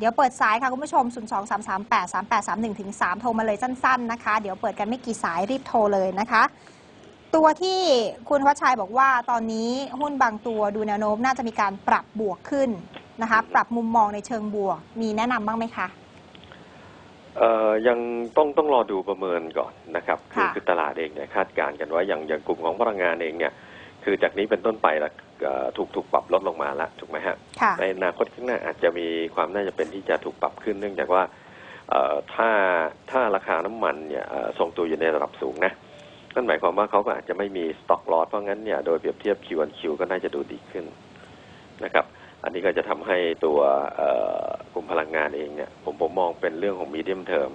เดี๋ยวเปิดสายค่ะคุณผู้ชม 0 2 3 3 8 3 8 3 1ถึง3โทรมาเลยสั้น ๆ นะคะ เดี๋ยวเปิดกันไม่กี่สายรีบโทรเลยนะคะ ตัวที่คุณวัชชัยบอกว่าตอนนี้หุ้นบางตัวดูแนวโน้มน่าจะมีการปรับบวกขึ้นนะคะ ปรับมุมมองในเชิงบวก มีแนะนำบ้างไหมคะ เอ่อยังต้องต้องรอดูประเมินก่อนนะครับคือค่ะ คือตลาดเองเนี่ยคาดการณ์กันว่าอย่างอย่างกลุ่มของพลังงานเองเนี่ย คือจากนี้เป็นต้นไปละเอ่อ ถูกถูกปรับลดลงมาแล้วถูกไหมฮะค่ะในอนาคตข้างหน้าอาจจะมีความน่าจะเป็นที่จะถูกปรับขึ้นเนื่องจากว่าเอ่อถ้าถ้าราคาน้ำมันเนี่ยเอ่อทรงตัวอยู่ในระดับสูงนะนั่นหมายความว่าเขาก็อาจจะไม่มีสต็อกลอสเพราะงั้นเนี่ยโดยเปรียบเทียบ Q1Q ก็น่าจะดูดีขึ้นนะครับ อันนี้ก็จะทำให้ตัวเอ่อกลุ่มพลังงานเองเนี่ย ผมผมมองเป็นเรื่องของมีเดียมเทอม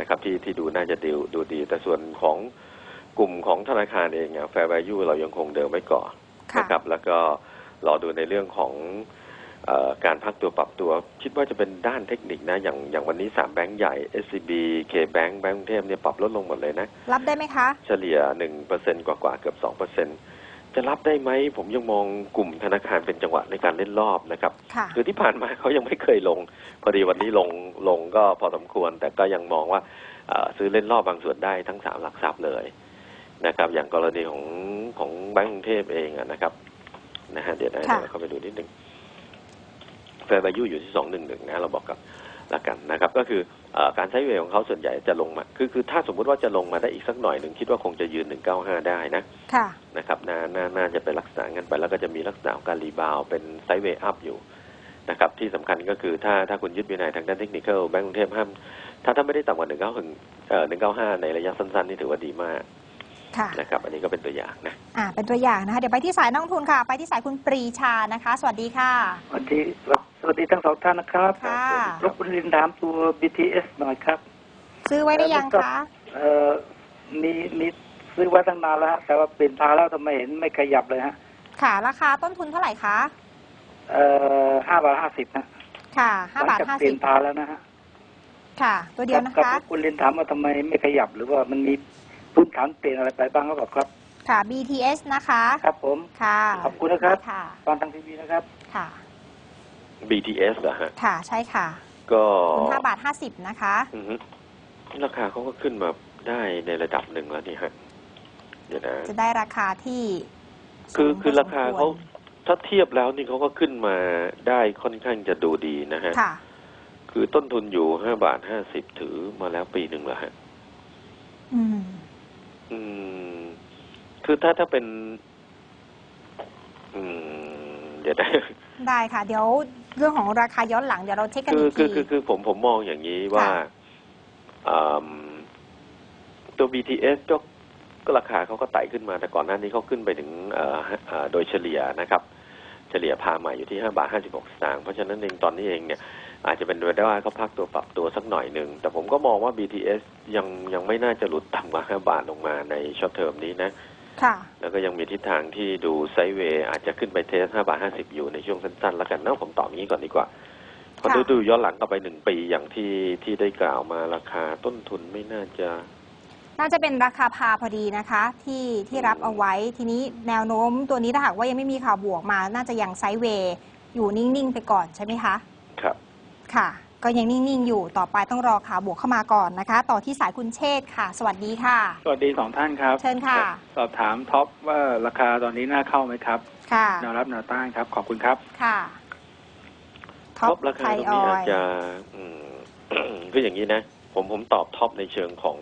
นะครับ ที่ที่ดูน่าจะดูดูดี แต่ส่วนของกลุ่มของธนาคารเองเนี่ยแฟร์ value เรายังคงเดิมไว้ก่อนค่ะ นะครับแล้วก็รอดูในเรื่องของเออการพักตัวปรับตัว คิดว่าจะเป็นด้านเทคนิคนะ อย่างอย่างวันนี้สามแบงก์ใหญ่ SCB KBank แบงก์กรุงเทพเนี่ยปรับลดลงหมดเลยนะ รับได้ไหมคะ เฉลี่ยหนึ่งเปอร์เซ็นกว่ากว่าๆเกือบสองเปอร์เซ็นจะรับได้ไหม ผมยังมองกลุ่มธนาคารเป็นจังหวะในการเล่นรอบนะครับค่ะคือที่ผ่านมาเขายังไม่เคยลง พอดีวันนี้ลงลงก็พอสมควร แต่ก็ยังมองว่าเอ่อซื้อเล่นรอบบางส่วนได้ทั้งสามหลักทรัพย์เลย นะครับ อย่างกรณีของของแบงก์กรุงเทพเองอะนะครับนะฮะเดี๋ยวนะค่ะเดี๋ยวเข้าไปดูนิดนึงแฟร์ value อยู่ที่สองหนึ่งหนึ่งนะ เราบอกกับละกันนะครับ ก็คือเออการใช้เวลของเขาส่วนใหญ่จะลงมา คือคือถ้าสมมุติว่าจะลงมาได้อีกสักหน่อยหนึ่งคิดว่าคงจะยืนหนึ่งเก้าห้าได้นะค่ะนะครับนานาน่าจะเป็นลักษณะงั้นไป แล้วก็จะมีลักษณะของการรีบาวด์เป็นไซด์เวย์อัพอยู่นะครับที่สำคัญก็คือถ้าถ้าคุณยึดวินัยทางด้านเทคนิคแบงก์กรุงเทพห้ามถ้าถ้าไม่ได้ต่ำกว่าหนึ่งเก้าถึงเอ่อหนึ่งเก้าห้าในระยะสั้นๆ นี่ถือว่าดีมาก ค่ะ นะครับอันนี้ก็เป็นตัวอย่างนะอ่าเป็นตัวอย่างนะคะ เดี๋ยวไปที่สายนักลงทุนค่ะ ไปที่สายคุณปรีชานะคะ สวัสดีค่ะ สวัสดีสวัสดีทั้งสองท่านนะครับค่ะ รบกวนเรียนถามตัว BTS หน่อยครับ ซื้อไว้หรือยังคะเอ่อมีมีซื้อไว้ตั้งนานแล้วฮะแต่ว่าเปลี่ยนพาแล้วทำไมเห็นไม่ขยับเลยฮะค่ะ ราคาต้นทุนเท่าไหร่คะ เอ่อห้าบาทห้าสิบนะค่ะห้าหลับาทจากห้าเปลี่สิยบนพาแล้วนะฮะค่ะ ตัวเดียวนะรับคะรบกวนเรียนถามว่าทำไมไม่ขยับหรือว่ามันมี พื้นฐานเปลี่ยนอะไรไปบ้างหรือเปล่าครับ ค่ะ BTS นะคะ ครับผม ค่ะ ขอบคุณนะครับค่ะ ฟังทางทีวีนะครับ ค่ะ BTS เหรอฮะ ค่ะ ใช่ค่ะก็ทุนห้าบาทห้าสิบนะคะ อือฮึราคาเขาก็ขึ้นมาได้ในระดับหนึ่งแล้วนี่ฮะเดี๋ยวนะ จะได้ราคาที่คือสูงคือพสมราคาเขาวถ้าเทียบแล้วนี่เขาก็ขึ้นมาได้ค่อนข้างจะดูดีนะฮะค่ะ คือต้นทุนอยู่ห้าบาทห้าสิบถือมาแล้วปีหนึ่งแล้วฮะ อืมอืม คือถ้าถ้าเป็น อืมเดี๋ยวนะได้ค่ะ เดี๋ยวเรื่องของราคาย้อนหลังเดี๋ยวเราเช็คกันคืออีกคือทีคือคือผมผมมองอย่างนี้ว่าค่ะ อืมตัว BTS ก็ก็ราคาเขาก็ไต่ขึ้นมา แต่ก่อนหน้านี้เขาขึ้นไปถึงเอ่อเอ่อโดยเฉลี่ยนะครับ เฉลี่ยพามาอยู่ที่ห้าบาทห้าสิบหกสตางค์เพราะฉะนั้นเองตอนนี้เองเนี่ย อาจจะเป็นไปได้ว่าเขาพักตัวปรับตัวสักหน่อยหนึ่ง แต่ผมก็มองว่า BTS ยังยังไม่น่าจะหลุดต่ำกว่าห้าบาทลงมาในช็อตเทอมนี้นะค่ะ แล้วก็ยังมีทิศทางที่ดูไซด์เวย์อาจจะขึ้นไปเทส5บาท50อยู่ในช่วงสั้นๆ แล้วกันเนาะผมตอบอย่างนี้ก่อนดีกว่าพอค่ะดูดูย้อนหลังกลับไปหนึ่งปีอย่างที่ที่ได้กล่าวมาราคาต้นทุนไม่น่าจะ น่าจะเป็นราคาพาพอดีนะคะ ที่ที่รับเอาไว้ทีนี้แนวโน้มตัวนี้ถ้าหากว่ายังไม่มีข่าวบวกมา น่าจะยังไซด์เวย์อยู่นิ่ง ๆ ไปก่อนใช่ไหมคะ ครับ ค่ะ ก็ยังนิ่ง ๆ อยู่ต่อไปต้องรอข่าวบวกเข้ามาก่อนนะคะ ต่อที่สายคุณเชษฐ์ค่ะ สวัสดีค่ะ สวัสดีสองท่านครับ เชิญค่ะ สอบถามท็อปว่าราคาตอนนี้น่าเข้าไหมครับ ค่ะแนวรับแนวต้านครับ ขอบคุณครับ ค่ะ ท็อปราคาตรงนี้อาจจะอืมคืออย่างนี้นะ ผมผมตอบท็อปในเชิงของ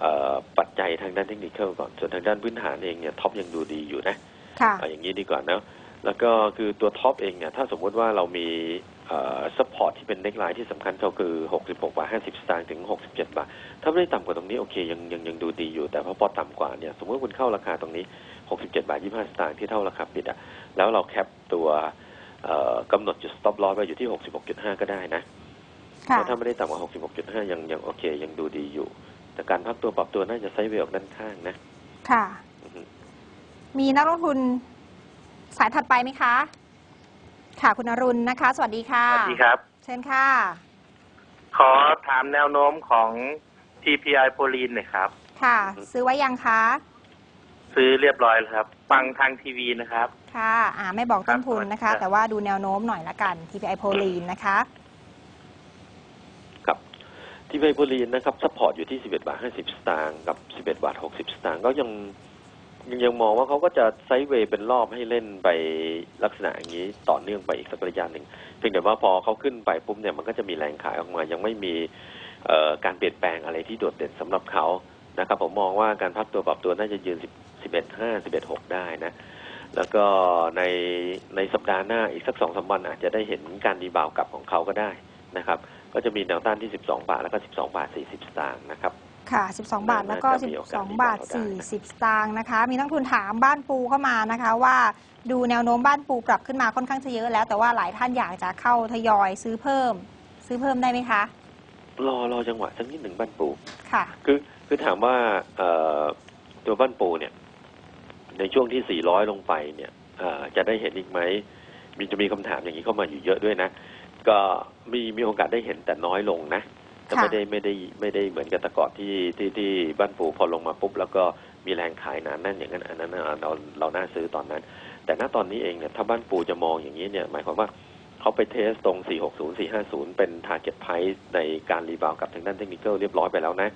เออปัจจัยทางด้านเทคนิคก่อน ส่วนทางด้านพื้นฐานเองเนี่ยท็อปยังดูดีอยู่นะ ค่ะเอาอย่างนี้ดีกว่านะแล้วก็คือตัวท็อปเองเนี่ยถ้าสมมุติว่าเรามี ซัพพอร์ตที่เป็นเน็กไลน์ที่สำคัญก็คือ 66 บาท 50 สตางค์ถึง 67 บาท ถ้าไม่ได้ต่ำกว่าตรงนี้โอเคยังยังยังดูดีอยู่ แต่พอพอต่ำกว่าเนี่ย สมมติคุณเข้าราคาตรงนี้ 67 บาท 25 สตางค์ที่เท่าราคาปิดอะแล้วเราแคปตัวเอ่อกำหนดจุด stop loss ไว้อยู่ที่ 66.5 ก็ได้นะค่ะแล้วถ้าไม่ได้ต่ำกว่า 66.5 ยังยังโอเค ยังดูดีอยู่ แต่การพักตัวปรับตัวน่าจะไซด์เวย์ออกด้านข้างนะ ค่ะอือฮึมีนักลงทุนสายถัดไปไหมคะ ค่ะคุณอรุณนะคะ สวัสดีค่ะ สวัสดีครับ เชิญค่ะ ขอถามแนวโน้มของ TPI โพลีนหน่อยครับ ค่ะ ซื้อไว้ยังคะ ซื้อเรียบร้อยแล้วครับ ฟังทางทีวีนะครับ ค่ะ อ่าไม่บอกต้นทุนนะครัคะบแต่ว่าดูแนวโน้มหน่อยละกัน TPI โพลีนนะคะที่ไวโพลีนนะครับ ซัพพอร์ตอยู่ที่ 11 บาท 50 สตางค์กับ 11 บาท 60 สตางค์ก็ยัง ยังยังมองว่าเขาก็จะไซด์เวย์เป็นรอบให้เล่นไปลักษณะอย่างนี้ต่อเนื่องไปอีกสักระยะหนึ่งเพียงแต่ว่าพอเขาขึ้นไปปุ๊บเนี่ยมันก็จะมีแรงขายออกมา ยังไม่มีการเปลี่ยนแปลงอะไรที่โดดเด่นสำหรับเขานะครับผมมองว่าการพักตัวปรับตัวน่าจะยืน 11 5 11 6 ได้นะ แล้วก็ในในสัปดาห์หน้าอีกสักสองสามวันอาจจะได้เห็นการรีบาวกลับของเขาก็ได้นะครับ ก็จะมีแนวต้านที่ 12 บาทแล้วก็ 12 บาท 40สตางค์นะครับ ค่ะ 12 บาทแล้วก็ น่าจะมีโอกาส12 บาท ที่จะเอาได้นะ40 สตางค์นะคะ มีนักทุนถามบ้านปูเข้ามานะคะ ว่าดูแนวโน้มบ้านปูปรับขึ้นมาค่อนข้างจะเยอะแล้ว แต่ว่าหลายท่านอยากจะเข้าทยอยซื้อเพิ่ม ซื้อเพิ่มได้ไหมคะ รอรอจังหวะสักนิดหนึ่งบ้านปู ค่ะ คือคือถามว่าเอ่อตัวบ้านปูเนี่ย ในช่วงที่ 400 ลงไปเนี่ยเอ่อจะได้เห็นอีกไหมมีจะมีคำถามอย่างนี้เข้ามาอยู่เยอะด้วยนะ ก็มีมีโอกาสได้เห็นแต่น้อยลงนะ แต่ค่ะไม่ได้ไม่ได้ไม่ได้เหมือนกับแต่ก่อนที่ที่ที่บ้านปูพอลงมาปุ๊บแล้วก็มีแรงขายหนานแน่นอย่างนั้นอันนั้นน่ะเราเราน่าซื้อตอนนั้น แต่ณตอนนี้เองเนี่ยถ้าบ้านปูจะมองอย่างนี้เนี่ยหมายความว่าเขาไปเทสตรง 460 450 เป็น target price ในการรีบาวกับทางด้านเทคนิคเรียบร้อยไปแล้วนะ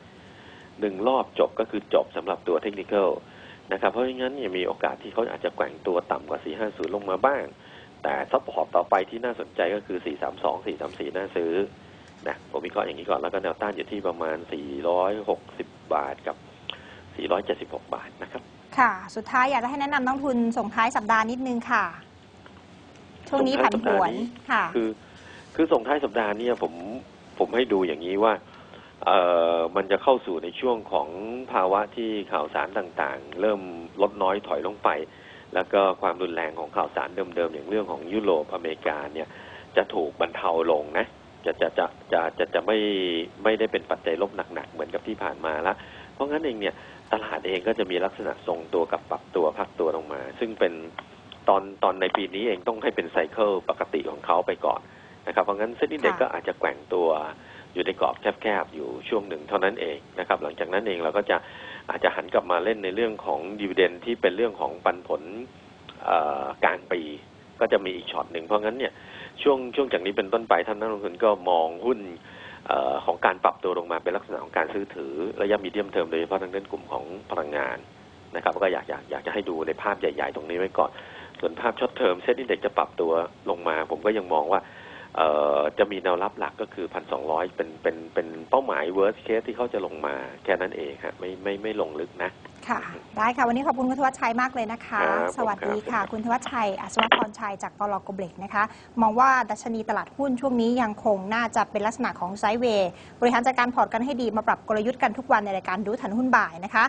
หนึ่งรอบจบก็คือจบสำหรับตัวเทคนิคนะครับเพราะงั้นเนี่ยมีโอกาสที่เขาอาจจะแกว่งตัวต่ำกว่า 450 ลงมาบ้าง แต่ซัพพอร์ตต่อไปที่น่าสนใจก็คือ 432 434 น่าซื้อ นะผมวิเคราะห์อย่างนี้ก่อนแล้วก็แนวต้านอยู่ที่ประมาณ 460 บาทกับ 476 บาทนะครับ ค่ะ สุดท้ายอยากจะให้แนะนำนักทุนส่งท้ายสัปดาห์นิดนึงค่ะ ช่วงนี้ผันผวนค่ะ คือ คือส่งท้ายสัปดาห์เนี้ผมผมให้ดูอย่างนี้ว่าเอ่อมันจะเข้าสู่ในช่วงของภาวะที่ข่าวสารต่างๆ เริ่มลดน้อยถอยลงไป แล้วก็ความรุนแรงของข่าวสารเดิมๆอย่างเรื่องของยุโรปอเมริกาเนี่ย จะถูกบรรเทาลงนะ จะจะจะจะจะจะไม่ไม่ได้เป็นปัจจัยลบหนักๆเหมือนกับที่ผ่านมาละ เพราะงั้นเองเนี่ยตลาดเองก็จะมีลักษณะทรงตัวกับปรับตัวพักตัวลงมา ซึ่งเป็นตอนตอนในปีนี้เองต้องให้เป็นไซเคิลปกติของเขาไปก่อนนะครับ เพราะงั้นเซ็นดิ้งเด็กค่ะก็อาจจะแกว่งตัวอยู่ในกรอบแคบๆอยู่ช่วงหนึ่งเท่านั้นเองนะครับ หลังจากนั้นเองเราก็จะอาจจะหันกลับมาเล่นในเรื่องของดีเวเดนที่เป็นเรื่องของปันผลเอ่อกลางปี ก็จะมีอีกช็อตหนึ่งเพราะงั้นเนี่ย ช่วงช่วงจากนี้เป็นต้นไปท่านนักลงทุนก็มองหุ้นออของการปรับตัวลงมาเป็นลักษณะของการซื้อถือระยะมีเดียมเทอมโดยเฉพาะทางด้านกลุ่มของพลังงานนะครับ ก็อยากอยากอยากจะให้ดูในภาพใหญ่ ๆ ตรงนี้ไว้ก่อน ส่วนภาพช็อตเทอมเซ็ตอินเด็กจะปรับตัวลงมา ผมก็ยังมองว่า จะมีแนวรับหลักก็คือพันสองร้อยเป็นเป็นเป็นเป้าหมาย worst case ที่เขาจะลงมาแค่นั้นเองฮะไม่ไม่ไม่ลงลึกนะ ค่ะ ได้ค่ะ วันนี้ขอบคุณคุณธวัชชัยมากเลยนะคะครับสวัสดีผมครัค่ะบคุณธวัชชัยอัศวพรชัยจากปลกเบลกนะคะ มองว่าดัชนีตลาดหุ้นช่วงนี้ยังคงน่าจะเป็นลักษณะของไซด์เวย์บริหารจัดการพอร์ตกันให้ดีมาปรับกลยุทธ์กันทุกวันในรายการดูทันหุ้นบ่ายนะคะ